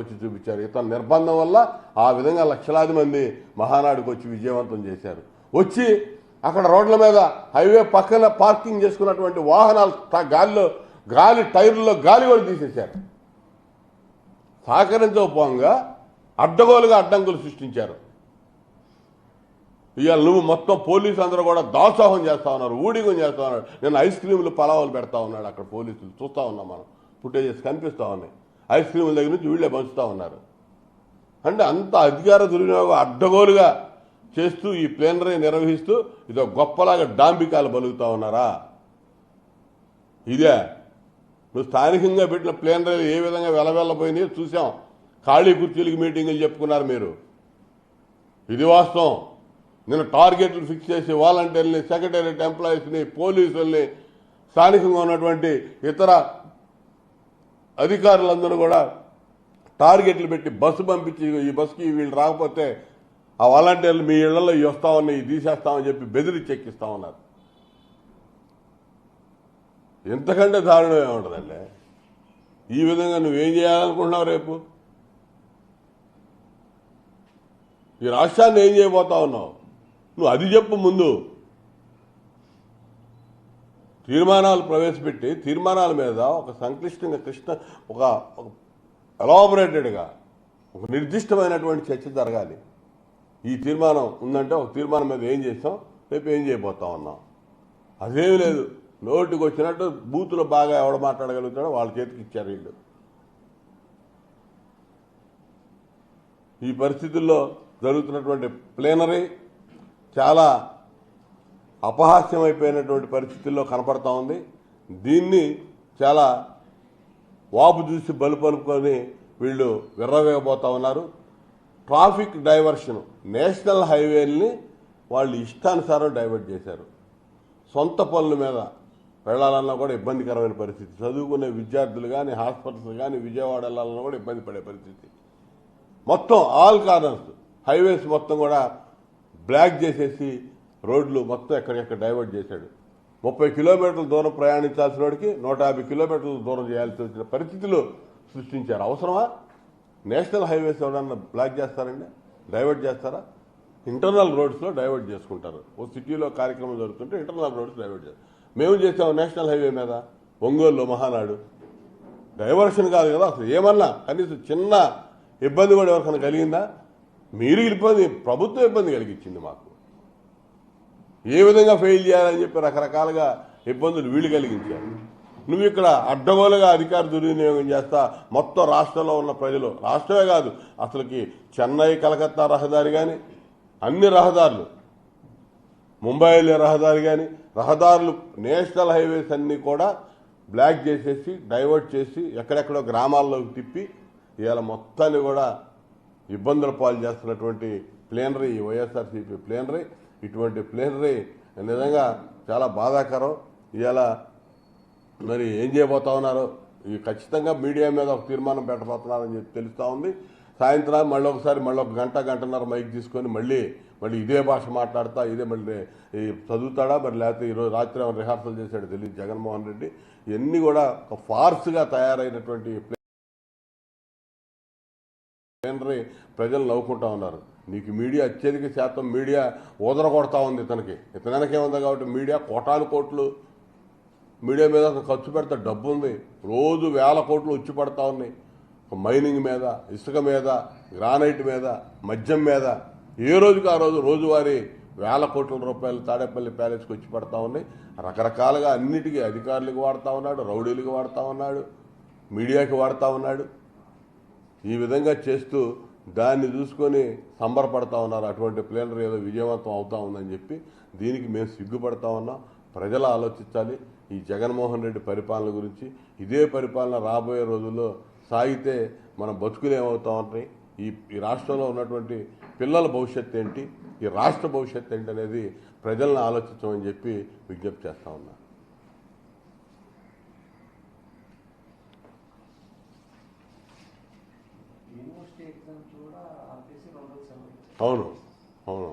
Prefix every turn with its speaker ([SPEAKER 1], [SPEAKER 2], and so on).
[SPEAKER 1] వచ్చి చూపించారు. ఇతర నిర్బంధం వల్ల ఆ విధంగా లక్షలాది మంది మహానాడుకు వచ్చి విజయవంతం చేశారు. వచ్చి అక్కడ రోడ్ల మీద హైవే పక్కన పార్కింగ్ చేసుకున్నటువంటి వాహనాలు త- గాలిలో గాలి టైర్లలో గాలి కూడా తీసేశారు. సహకరించకపోగా అడ్డగోలుగా అడ్డంకులు సృష్టించారు. ఇవాళ నువ్వు మొత్తం పోలీసు అందరూ కూడా దాసోహం చేస్తా ఉన్నారు ఊడిగం చేస్తా ఉన్నారు. నేను ఐస్ క్రీములు పలావాలు పెడతా ఉన్నాడు అక్కడ పోలీసులు. చూస్తా ఉన్నాం మనం. ఫుటేజెస్ కనిపిస్తా ఉన్నాయి. ఐస్ క్రీముల దగ్గర నుంచి వీళ్ళే పంచుతూ ఉన్నారు. అంటే అంత అధికార దుర్వినియోగం అడ్డగోలుగా చేస్తూ ఈ ప్లేనరీ నిర్వహిస్తూ ఇదో గొప్పలాగా డాంబికాలు బలుగుతా ఉన్నారా? ఇదే. నువ్వు స్థానికంగా పెట్టిన ప్లేనరీలు ఏ విధంగా వెలవెల్లపోయింది చూసాం ఖాళీ కుర్చీలకి మీటింగులు చెప్పుకున్నారు మీరు. ఇది వాస్తవం. నేను టార్గెట్లు ఫిక్స్ చేసి వాలంటీర్ని సెక్రటేరియట్ ఎంప్లాయీస్ని పోలీసుల్ని స్థానికంగా ఉన్నటువంటి ఇతర అధికారులందరూ కూడా టార్గెట్లు పెట్టి బస్సు పంపించి ఈ బస్సుకి వీళ్ళు రాకపోతే ఆ వాలంటీర్లు మీ ఇళ్ళలో ఇవి వస్తా ఉన్నాయి తీసేస్తామని చెప్పి బెదిరి చెక్కిస్తా ఉన్నారు. ఎంతకంటే దారుణం ఏముంటుందండి? ఈ విధంగా నువ్వేం చేయాలనుకుంటున్నావు రేపు? ఈ రాష్ట్రాన్ని ఏం చేయబోతా ఉన్నావు? నువ్వు అది చెప్పు ముందు. తీర్మానాలు ప్రవేశపెట్టి తీర్మానాల మీద ఒక సంక్లిష్టంగా కృష్ణ ఒక ఒక ఎలాబొరేటెడ్గా ఒక నిర్దిష్టమైనటువంటి చర్చ జరగాలి. ఈ తీర్మానం ఉందంటే ఒక తీర్మానం మీద ఏం చేస్తాం? రేపు ఏం చేయబోతా ఉన్నాం అదేమి లేదు. నోటికి వచ్చినట్టు బూతులో బాగా ఎవడ మాట్లాడగలుగుతాడో వాళ్ళ చేతికి ఇచ్చారు వీళ్ళు. ఈ పరిస్థితుల్లో జరుగుతున్నటువంటి ప్లేనరీ చాలా అపహాస్యమైపోయినటువంటి పరిస్థితుల్లో కనపడతా ఉంది. దీన్ని చాలా వాపు చూసి బలు పలుపుకొని వీళ్ళు విర్రవేయబోతా ఉన్నారు. ట్రాఫిక్ డైవర్షన్ నేషనల్ హైవేల్ని వాళ్ళు ఇష్టానుసారం డైవర్ట్ చేశారు. సొంత పనుల మీద వెళ్ళాలన్నా కూడా ఇబ్బందికరమైన పరిస్థితి. చదువుకునే విద్యార్థులు కానీ హాస్పిటల్స్ కానీ విజయవాడ వెళ్ళాలన్నా కూడా ఇబ్బంది పడే పరిస్థితి. మొత్తం ఆల్ కార్నర్స్ హైవేస్ మొత్తం కూడా బ్లాక్ చేసేసి రోడ్లు మొత్తం ఎక్కడికెక్కడ డైవర్ట్ చేశాడు. ముప్పై కిలోమీటర్ల దూరం ప్రయాణించాల్సిన వాడికి నూట యాభై కిలోమీటర్ల దూరం చేయాల్సి వచ్చిన పరిస్థితులు సృష్టించారు. అవసరమా? నేషనల్ హైవేస్ ఎవరన్నా బ్లాక్ చేస్తారండి? డైవర్ట్ చేస్తారా? ఇంటర్నల్ రోడ్స్లో డైవర్ట్ చేసుకుంటారు. ఓ సిటీలో కార్యక్రమం జరుగుతుంటే ఇంటర్నల్ రోడ్స్ డైవర్ట్ చేస్తారు. మేము చేసాము నేషనల్ హైవే మీద ఒంగోలులో మహానాడు. డైవర్షన్ కాదు కదా అసలు ఏమన్నా? కనీసం చిన్న ఇబ్బంది కూడా ఎవరికైనా కలిగిందా? మీరు ఇబ్బంది ప్రభుత్వం ఇబ్బంది కలిగించింది మాకు. ఏ విధంగా ఫెయిల్ చేయాలని చెప్పి రకరకాలుగా ఇబ్బందులు వీళ్ళు కలిగించారు. నువ్వు ఇక్కడ అడ్డగోలుగా అధికార దుర్వినియోగం చేస్తా మొత్తం రాష్ట్రంలో ఉన్న ప్రజలు రాష్ట్రమే కాదు అసలుకి చెన్నై కలకత్తా రహదారి కానీ అన్ని రహదారులు ముంబై వెళ్ళే రహదారి కానీ రహదారులు నేషనల్ హైవేస్ అన్నీ కూడా బ్లాక్ చేసేసి డైవర్ట్ చేసి ఎక్కడెక్కడో గ్రామాల్లోకి తిప్పి ఇవాళ మొత్తాన్ని కూడా ఇబ్బందుల పాలు చేస్తున్నటువంటి ప్లేనరీ వైఎస్ఆర్సీపీ ప్లేనరీ. ఇటువంటి ప్లేనరీ నిజంగా చాలా బాధాకరం. ఇవాళ మరి ఏం చేయబోతా ఉన్నారు? ఈ ఖచ్చితంగా మీడియా మీద ఒక తీర్మానం పెట్టబోతున్నారని చెప్పి తెలుస్తూ ఉంది. సాయంత్రం మళ్ళీ ఒకసారి మళ్ళీ ఒక గంట గంటన్నర మైక్ తీసుకొని మళ్ళీ మళ్ళీ ఇదే భాష మాట్లాడతా ఇదే మళ్ళీ ఈ చదువుతాడా? మరి లేకపోతే ఈరోజు రాత్రి రిహార్సల్ చేశాడు తెలియదు జగన్మోహన్ రెడ్డి. ఇవన్నీ కూడా ఒక ఫార్స్గా తయారైనటువంటి ప్లేనరీ ప్రజలు నవ్వుకుంటా ఉన్నారు. నీకు మీడియా అత్యధిక శాతం మీడియా ఊదర కొడతా ఉంది ఇతనికి ఇతని కాబట్టి మీడియా కోటాలు కోట్లు. మీడియా మీద ఖర్చు పెడితే డబ్బు ఉంది. రోజు వేల కోట్లు వచ్చి పడతా ఉన్నాయి. మైనింగ్ మీద ఇసుక మీద గ్రానైట్ మీద మద్యం మీద. ఏ రోజుకి ఆ రోజు రోజువారీ వేల కోట్ల రూపాయలు తాడేపల్లి ప్యాలెస్కి వచ్చి పడతా ఉన్నాయి. రకరకాలుగా అన్నిటికీ అధికారులకు వాడుతూ ఉన్నాడు రౌడీలకు వాడుతూ ఉన్నాడు మీడియాకి వాడుతూ ఉన్నాడు. ఈ విధంగా చేస్తూ దాన్ని చూసుకొని సంబరపడతా ఉన్నారు. అటువంటి ప్లేనర్ ఏదో విజయవంతం అవుతా ఉందని చెప్పి దీనికి మేము సిగ్గుపడతా ఉన్నాం. ప్రజలు ఆలోచించాలి. ఈ జగన్మోహన్ రెడ్డి పరిపాలన గురించి ఇదే పరిపాలన రాబోయే రోజుల్లో సాగితే మన బతుకులు ఏమవుతా ఉంటాయి? ఈ ఈ రాష్ట్రంలో ఉన్నటువంటి పిల్లల భవిష్యత్తు ఏంటి? ఈ రాష్ట్ర భవిష్యత్తు ఏంటి అనేది ప్రజలను ఆలోచించమని చెప్పి విజ్ఞప్తి చేస్తా ఉన్నా. అవును అవును